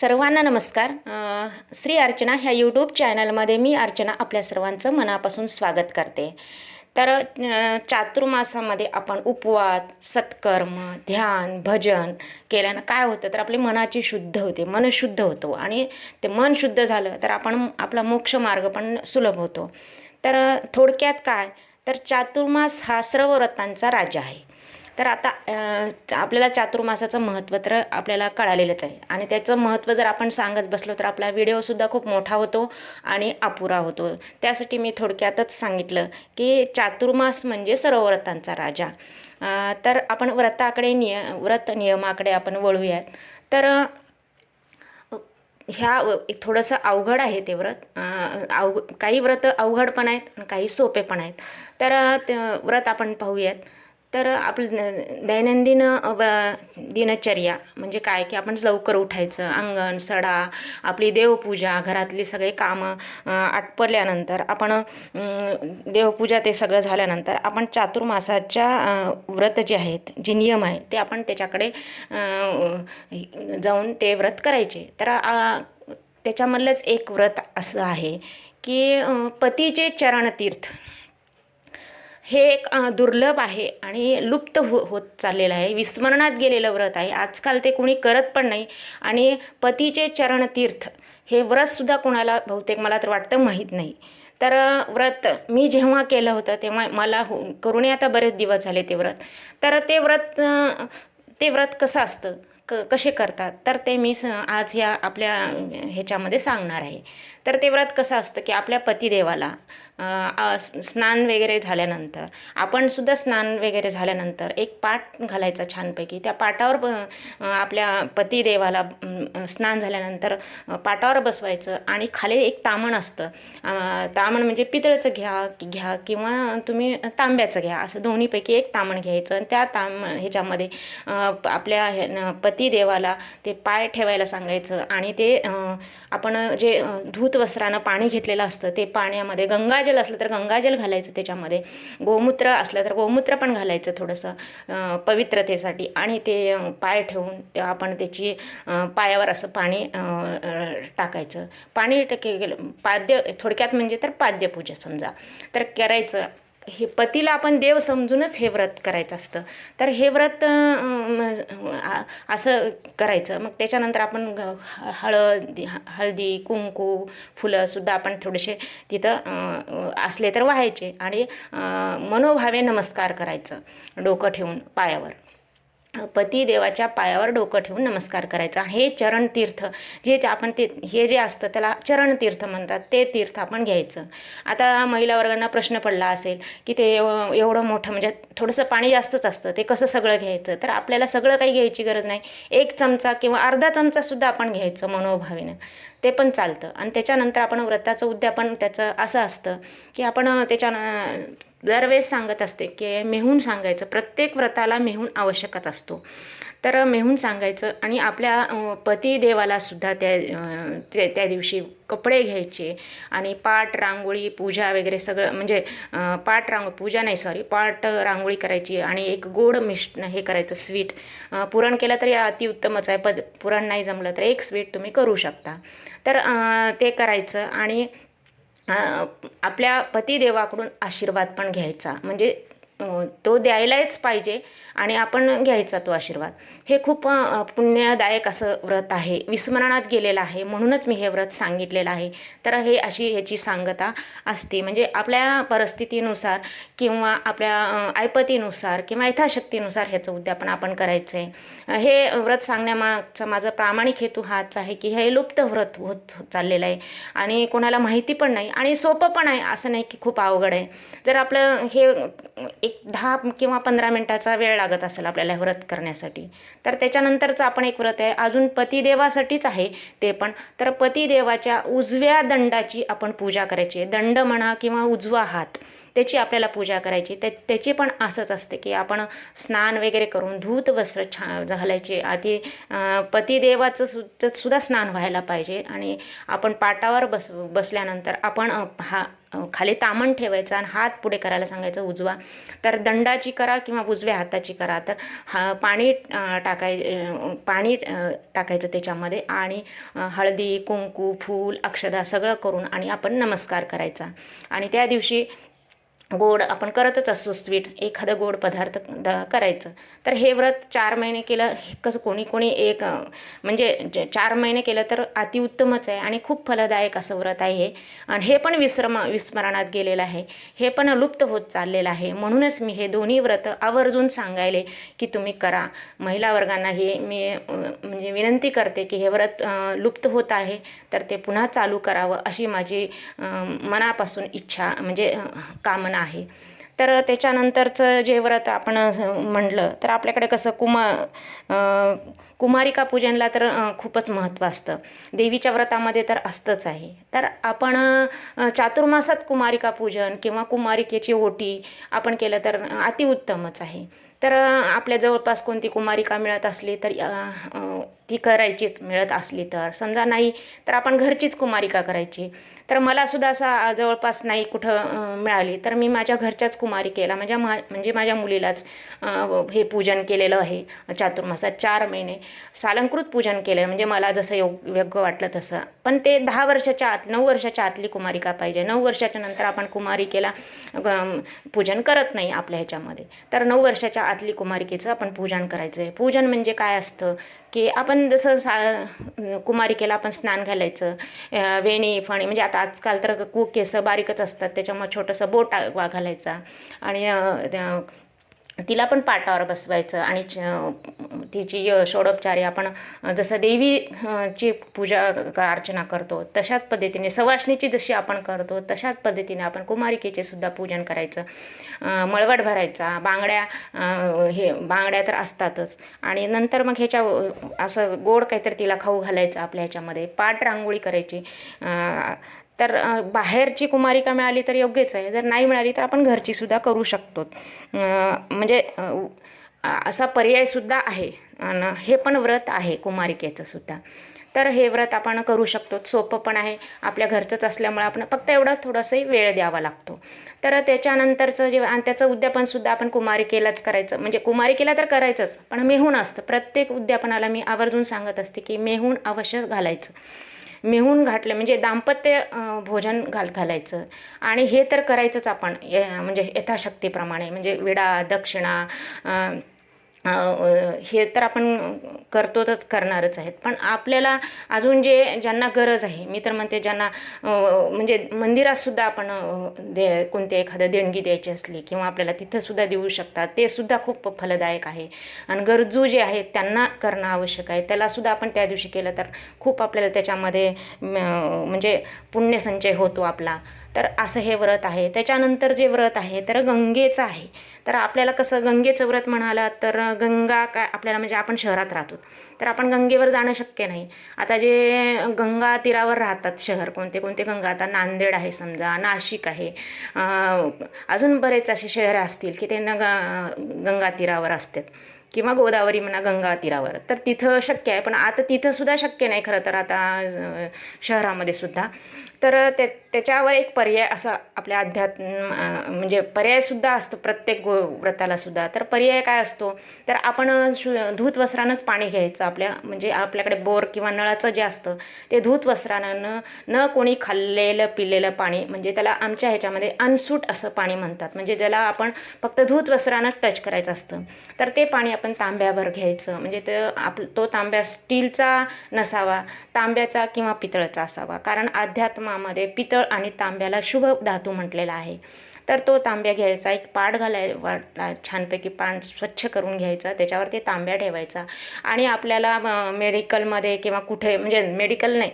सर्वांना नमस्कार. श्री अर्चना ह्या यूट्यूब चॅनलमध्ये मी अर्चना आपल्या सर्वांचं मनापासून स्वागत करते. तर चातुर्मासामध्ये आपण उपवास सत्कर्म ध्यान भजन केल्यानं काय होतं? तर आपली मनाची शुद्ध होते मन शुद्ध होतो आणि ते मन शुद्ध झालं तर आपण आपला मोक्ष मार्ग पण सुलभ होतो. तर थोडक्यात काय? तर चातुर्मास हा सर्व व्रतांचा राजा आहे. तर आता आपल्याला चातुर्मासाचं महत्त्व तर आपल्याला कळालेलंच आहे. आणि त्याचं महत्त्व जर आपण सांगत बसलो तर आपला व्हिडिओसुद्धा खूप मोठा होतो आणि अपुरा होतो. त्यासाठी मी थोडक्यातच सांगितलं की चातुर्मास म्हणजे सर्व व्रतांचा राजा तर आपण व्रताकडे निय व्रत नियमाकडे आपण वळूयात. तर ह्या एक थोडंसं अवघड आहे ते व्रत. अव काही व्रत अवघड पण आहेत आणि काही सोपे पण आहेत. तर ते व्रत आपण पाहूयात. तर आपलं दैनंदिन व- दिनचर्या म्हणजे काय? की आपण लवकर उठायचं अंगण सडा आपली देवपूजा घरातली सगळे कामं आटपल्यानंतर आपण देवपूजा ते सगळं झाल्यानंतर आपण चातुर्मासाच्या व्रत जे आहेत जे नियम आहे ते आपण त्याच्याकडे जाऊन ते व्रत करायचे. तर त्याच्यामधलंच एक व्रत असं आहे की पतीचे चरणतीर्थ. हे एक दुर्लभ आहे आणि लुप्त हो होत चाललेलं आहे. विस्मरणात गेलेलं व्रत आहे. आजकाल ते कोणी करत पण नाही. आणि पतीचे चरणतीर्थ हे व्रतसुद्धा कोणाला बहुतेक मला तर वाटतं माहीत नाही. तर व्रत मी जेव्हा केलं होतं तेव्हा मला हो करूनही आता बरेच दिवस झाले ते व्रत. तर ते व्रत ते व्रत कसं असतं? क कसे करतात? तर ते मी स आज ह्या आपल्या ह्याच्यामध्ये सांगणार आहे. तर ते व्रत कसं असतं की आपल्या पतिदेवाला स्नान वगैरे झाल्यानंतर आपणसुद्धा स्नान वगैरे झाल्यानंतर एक पाट घालायचा छानपैकी. त्या पाटावर ब आपल्या पतिदेवाला स्नान झाल्यानंतर पाटावर बसवायचं आणि खाली एक तामण असतं. तामण म्हणजे पितळचं घ्या घ्या किंवा तुम्ही तांब्याचं घ्या. असं दोन्हीपैकी एक तामण घ्यायचं आणि त्या ताम ह्याच्यामध्ये आपल्या हे न- पतिदेवाला ते पाय ठेवायला सांगायचं आणि ते आपण जे धूत वस्त्रानं पाणी घेतलेलं असतं ते पाण्यामध्ये गंगा गंगाजल असलं तर गंगाजल घालायचं त्याच्यामध्ये. गोमूत्र असलं तर गोमूत्र पण घालायचं थोडंसं पवित्रतेसाठी. आणि ते पाय ठेवून ते आपण त्याची पायावर असं पाणी टाकायचं. पाणी टाके पाद्य थोडक्यात म्हणजे तर पाद्यपूजा समजा. तर करायचं हे पतीला आपण देव समजूनच हे व्रत करायचं असतं. तर हे व्रत असं करायचं. मग त्याच्यानंतर आपण हळद हळदी कुंकू फुलंसुद्धा आपण थोडेसे तिथं असले तर व्हायचे. आणि मनोभावे नमस्कार करायचं डोकं ठेवून पायावर. पती देवाच्या पायावर डोकं ठेवून नमस्कार करायचा. हे चरणतीर्थ जे ते आपण ते हे जे असतं त्याला चरणतीर्थ म्हणतात. ते तीर्थ आपण घ्यायचं. आता महिला वर्गांना प्रश्न पडला असेल की ते एवढं मोठं म्हणजे थोडंसं पाणी जास्तच असतं. ते कसं सगळं घ्यायचं? तर आपल्याला सगळं काही घ्यायची गरज नाही. एक चमचा किंवा अर्धा चमचासुद्धा आपण घ्यायचं मनोभावेनं. ते पण चालतं. आणि त्याच्यानंतर आपण व्रताचं उद्यापन त्याचं असं असतं की आपण त्याच्या दरवेळेस सांगत असते की मेहून सांगायचं प्रत्येक व्रताला मेहून आवश्यकच असतो. तर मेहून सांगायचं आणि आपल्या पतीदेवाला सुद्धा त्या त्या दिवशी कपडे घ्यायचे आणि पाठ रांगोळी पूजा वगैरे सगळं म्हणजे पाठ पाट रांग पूजा नाही सॉरी पाट रांगोळी करायची आणि एक गोड मिष्ट हे करायचं स्वीट पुरण केलं तरी अतिउत्तमच आहे पद पुरण नाही जमलं तर एक स्वीट तुम्ही करू शकता. तर ते करायचं आणि आपल्या पतिदेवाकडून आशीर्वाद पण घ्यायचा. म्हणजे तो द्यायलाच पाहिजे आणि आपण घ्यायचा तो आशीर्वाद. हे खूप पुण्यदायक असं व्रत आहे. विस्मरणात गेलेलं आहे. म्हणूनच मी हे व्रत सांगितलेलं आहे. तर हे अशी ह्याची सांगता असते. म्हणजे आपल्या परिस्थितीनुसार किंवा आपल्या ऐपतीनुसार किंवा यथाशक्तीनुसार ह्याचं उद्यापन आपण करायचं आहे हे व्रत सांगण्यामागचा माझा प्रामाणिक हेतू हाच आहे की हे लुप्त व्रत होत चाललेलं आहे. आणि कोणाला माहिती पण नाही आणि सोपं पण आहे. असं नाही की खूप अवघड आहे. जर आपलं हे एक दहा किंवा पंधरा मिनटाचा वेळ लागत असेल आपल्याला व्रत करण्यासाठी. तर त्याच्यानंतरचं आपण एक व्रत आहे अजून पतिदेवासाठीच आहे ते पण. तर पतिदेवाच्या उजव्या दंडाची आपण पूजा करायची आहे. दंड म्हणा किंवा उजवा हात. त्याची आपल्याला पूजा करायची. त्या त्याची पण असंच असते की आपण स्नान वगैरे करून धूत वस्त्र छा घालायचे. आधी पतिदेवाचं सु सुद्धा स्नान व्हायला पाहिजे. आणि आपण पाटावर बस बसल्यानंतर आपण हा खाली तामण ठेवायचा आणि हात पुढे करायला सांगायचं उजवा. तर दंडाची करा किंवा उजव्या हाताची करा. तर हा पाणी टाकाय पाणी टाकायचं त्याच्यामध्ये. आणि हळदी कुंकू फूल अक्षदा सगळं करून आणि आपण नमस्कार करायचा. आणि त्या दिवशी गोड आपण करतच असतो स्वीट. एखादं गोड पदार्थ द करायचं. तर हे व्रत चार महिने केलं कसं कोणी कोणी एक म्हणजे ज- चार महिने केलं तर अतिउत्तमच आहे आणि खूप फलदायक असं व्रत आहे हे. आणि हे पण विस्रम विस्मरणात गेलेलं आहे. हे पण लुप्त होत चाललेलं आहे. म्हणूनच मी हे दोन्ही व्रत आवर्जून सांगायले की तुम्ही करा. महिला वर्गांना हे मी म्हणजे विनंती करते की हे व्रत लुप्त होत आहे तर ते पुन्हा चालू करावं अशी माझी मनापासून इच्छा म्हणजे कामना आहे. तर त्याच्यानंतरचं जे व्रत आपण म्हटलं तर आपल्याकडे कसं कुमा कुमारिका पूजनला तर खूपच महत्त्व असतं. देवीच्या व्रतामध्ये तर असतंच आहे. तर आपण चातुर्मासात कुमारिका पूजन किंवा कुमारिकेची ओटी आपण केलं तर अतिउत्तमच आहे. तर आपल्या जवळपास कोणती कुमारिका मिळत असली तर ती करायचीच मिळत असली तर. समजा नाही तर आपण घरचीच कुमारिका करायची. तर मला सुद्धा असा जवळपास नाही कुठं मिळाली. तर मी माझ्या घरच्याच कुमारिकेला माझ्या म्हणजे मा म्हणजे माझ्या मुलीलाच हे पूजन केलेलं आहे. चातुर्मासात चार महिने सालंकृत पूजन केलं. म्हणजे मला जसं योग योग्य वाटलं तसं. पण ते दहा वर्षाच्या आत नऊ वर्षाच्या आतली कुमारिका पाहिजे? नऊ वर्षाच्या नंतर आपण कुमारिकेला पूजन करत नाही आपल्या ह्याच्यामध्ये. तर नऊ वर्षाच्या आतली कुमारिकेचं आपण पूजन करायचं आहे पूजन म्हणजे काय असतं? की आपण जसं सा कुमारिकेला आपण स्नान घालायचं. वेणी फणी म्हणजे आता आजकाल तर कू केस बारीकच असतात त्याच्यामुळे छोटंसं बोट वा घालायचा. आणि तिला पण पाटावर बसवायचं. आणि तिची षोडोपचारी आपण जसं देवीची पूजा क- अर्चना करतो तशाच पद्धतीने सवाष्णीची जशी आपण करतो तशाच पद्धतीने आपण कुमारिकेचे सुद्धा पूजन करायचं. मळवट भरायचा बांगड्या हे बांगड्या तर असतातच. आणि नंतर मग ह्याच्या असं गोड काहीतरी तिला खाऊ घालायचं आपल्या ह्याच्यामध्ये. पाट रांगोळी करायची. तर बाहेरची कुमारिका मिळाली तर योग्यच आहे. जर नाही मिळाली तर आपण घरचीसुद्धा करू शकतो. म्हणजे असा पर्यायसुद्धा आहे. आणि हे पण व्रत आहे कुमारिकेचंसुद्धा तर हे व्रत आपण करू शकतो. सोपं पण आहे. आपल्या घरचंच असल्यामुळे आपण फक्त एवढा थोडंसं वेळ द्यावा लागतो. तर त्याच्यानंतरचं जे आणि त्याचं उद्यापनसुद्धा आपण कुमारिकेलाच करायचं. म्हणजे कुमारिकेला तर करायचंच. पण मेहून असतं. प्रत्येक उद्यापनाला मी आवर्जून सांगत असते की मेहून अवश्य घालायचं. मिळून घातलं म्हणजे दाम्पत्य भोजन घाल घालायचं. आणि हे तर करायचंच आपण म्हणजे यथाशक्तीप्रमाणे म्हणजे विडा दक्षिणा हे तर आपण करतोच करणारच आहेत. पण आपल्याला अजून जे ज्यांना गरज आहे मी तर म्हणते ज्यांना म्हणजे मंदिरातसुद्धा आपण दे कोणती एखादं देणगी द्यायची असली किंवा आपल्याला तिथंसुद्धा देऊ शकतात ते सुद्धा खूप फलदायक आहे. आणि गरजू जे आहेत त्यांना करणं आवश्यक आहे. त्यालासुद्धा आपण त्या दिवशी केलं तर खूप आपल्याला त्याच्यामध्ये म्हणजे पुण्यसंचय होतो आपला. तर असं हे व्रत आहे. त्याच्यानंतर जे व्रत आहे तर गंगेचं आहे. तर आपल्याला कसं गंगेचं व्रत म्हणाला तर गंगा काय आपल्याला म्हणजे आपण शहरात राहतो. तर आपण गंगेवर जाणं शक्य नाही. आता जे गंगा तीरावर राहतात शहर कोणते कोणते गंगा आता नांदेड आहे समजा नाशिक आहे. अजून बरेच असे शहरं असतील की त्यांना ग गंगा तीरावर असतात. किंवा गोदावरी म्हणा गंगा तीरावर. तर तिथं शक्य आहे पण आता तिथंसुद्धा शक्य नाही खरं तर आता शहरामध्ये सुद्धा. तर त्या त्याच्यावर एक पर्याय असा आपल्या अध्यात्म म्हणजे पर्यायसुद्धा असतो प्रत्येक गो व्रतालासुद्धा तर पर्याय काय असतो? तर आपण शु धूत वस्त्रानंच पाणी घ्यायचं. आपल्या म्हणजे आपल्याकडे बोर किंवा नळाचं जे असतं ते धूत वस्त्रानं न कोणी खाल्लेलं पिलेलं पाणी म्हणजे त्याला आमच्या ह्याच्यामध्ये अनसूट असं पाणी म्हणतात. म्हणजे ज्याला आपण फक्त धूत वस्त्रानं टच करायचं असतं. तर ते पाणी आपण तांब्यावर घ्यायचं. म्हणजे ते आप तो तांब्या स्टीलचा नसावा तांब्याचा किंवा पितळचा असावा. कारण अध्यात्म धर्मामध्ये पितळ आणि तांब्याला शुभ धातू म्हटलेला आहे. तर तो तांब्या घ्यायचा एक पाट घालाय वा- छानपैकी पान स्वच्छ करून घ्यायचा त्याच्यावर ते तांब्या ठेवायचा. आणि आपल्याला मेडिकलमध्ये किंवा कुठे म्हणजे मेडिकल नाही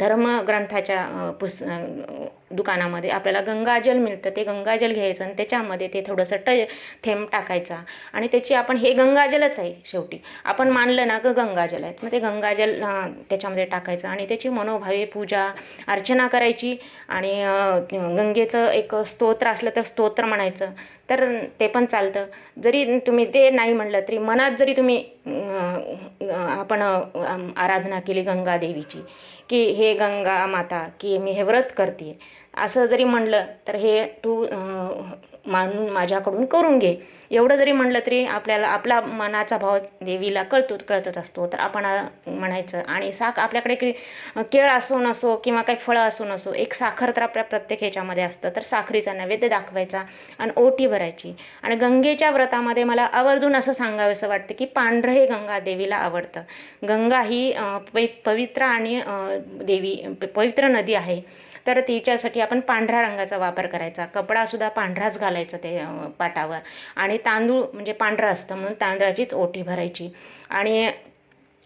धर्मग्रंथाच्या पुस दुकानामध्ये आपल्याला गंगाजल मिळतं ते गंगाजल घ्यायचं आणि त्याच्यामध्ये ते थोडंसं ट थेंब टाकायचा. आणि त्याची आपण हे गंगाजलच आहे शेवटी. आपण मानलं ना ग गंगाजल आहेत. मग ते गंगाजल त्याच्यामध्ये टाकायचं आणि त्याची मनोभावे पूजा अर्चना करायची आणि गंगेचं एक स्तोत्र असलं तर स्तोत्र म्हणायचं. तर ते पण चालतं. जरी तुम्ही ते नाही म्हणलं तरी मनात जरी तुम्ही आपण आराधना केली गंगा देवीची की हे गंगा माता की मी हे व्रत करते असं जरी म्हणलं तर हे तू मानून माझ्याकडून करून घे. एवढं जरी म्हणलं तरी आपल्याला आपला मनाचा भाव देवीला कळतो कळतच असतो. तर आपण म्हणायचं आणि साख आपल्याकडे काही केळ असो नसो किंवा काही फळं असो नसो एक साखर तर आपल्या प्रत्येक ह्याच्यामध्ये असतं. तर साखरीचा नैवेद्य दाखवायचा आणि ओटी भरायची. आणि गंगेच्या व्रतामध्ये मला आवर्जून असं सांगावंसं वाटतं की पांढरं हे गंगा देवीला आवडतं. गंगा ही पवि पवित्र आणि देवी पवित्र नदी आहे. तर तिच्यासाठी आपण पांढऱ्या रंगाचा वापर करायचा. कपडासुद्धा पांढराच घालायचा ते पाटावर. आणि तांदूळ म्हणजे पांढरा असतं म्हणून तांदळाचीच ओटी भरायची. आणि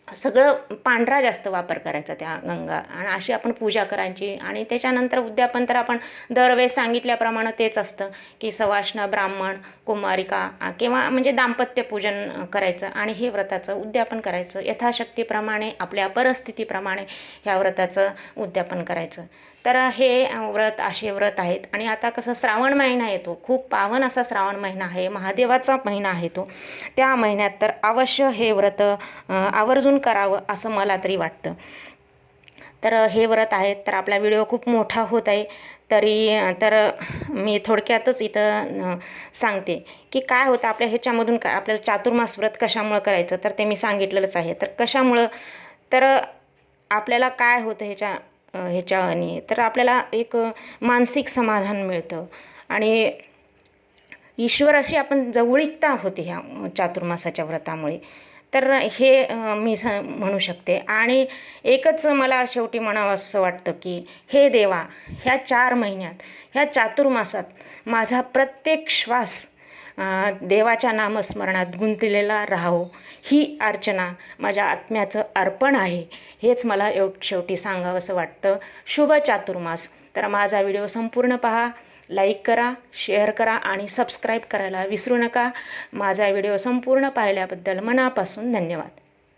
सगळं पांढरा जास्त वापर करायचा त्या गंगा. आणि अशी आपण पूजा करायची. आणि त्याच्यानंतर उद्यापन तर आपण दरवेळेस सांगितल्याप्रमाणे तेच असतं की सवाष्ण ब्राह्मण कुमारिका किंवा म्हणजे दाम्पत्य पूजन करायचं. आणि हे व्रताचं उद्यापन करायचं. यथाशक्तीप्रमाणे आपल्या परिस्थितीप्रमाणे ह्या व्रताचं उद्यापन करायचं. तर हे व्रत असे व्रत आहेत. आणि आता कसं श्रावण महिना येतो. खूप पावन असा श्रावण महिना आहे. महादेवाचा महिना आहे तो. त्या महिन्यात तर अवश्य हे व्रत आवर्जून करावं असं मला तरी वाटतं. तर हे व्रत आहेत. तर आपला व्हिडिओ खूप मोठा होत आहे. तरी तर मी थोडक्यातच इथं सांगते की काय होतं. आपल्या ह्याच्यामधून काय आपल्याला चातुर्मास व्रत कशामुळं करायचं? तर ते मी सांगितलेलंच आहे. तर कशामुळं? तर आपल्याला काय होतं ह्याच्या ह्याच्याने तर आपल्याला एक मानसिक समाधान मिळतं. आणि ईश्वराशी आपण जवळीकता होते ह्या चातुर्मासाच्या व्रतामुळे. तर हे मी स म्हणू शकते. आणि एकच मला शेवटी म्हणावं असं वाटतं की हे देवा ह्या चार महिन्यात ह्या चातुर्मासात माझा प्रत्येक श्वास देवाच्या नामस्मरणात गुंतलेला राहावं ही अर्चना माझ्या आत्म्याचं अर्पण आहे. हेच मला एव शेवटी सांगावंसं वाटतं. शुभ चातुर्मास. तर माझा व्हिडिओ संपूर्ण पहा. लाईक करा शेअर करा आणि सबस्क्राईब करायला विसरू नका. माझा व्हिडिओ संपूर्ण पाहिल्याबद्दल मनापासून धन्यवाद.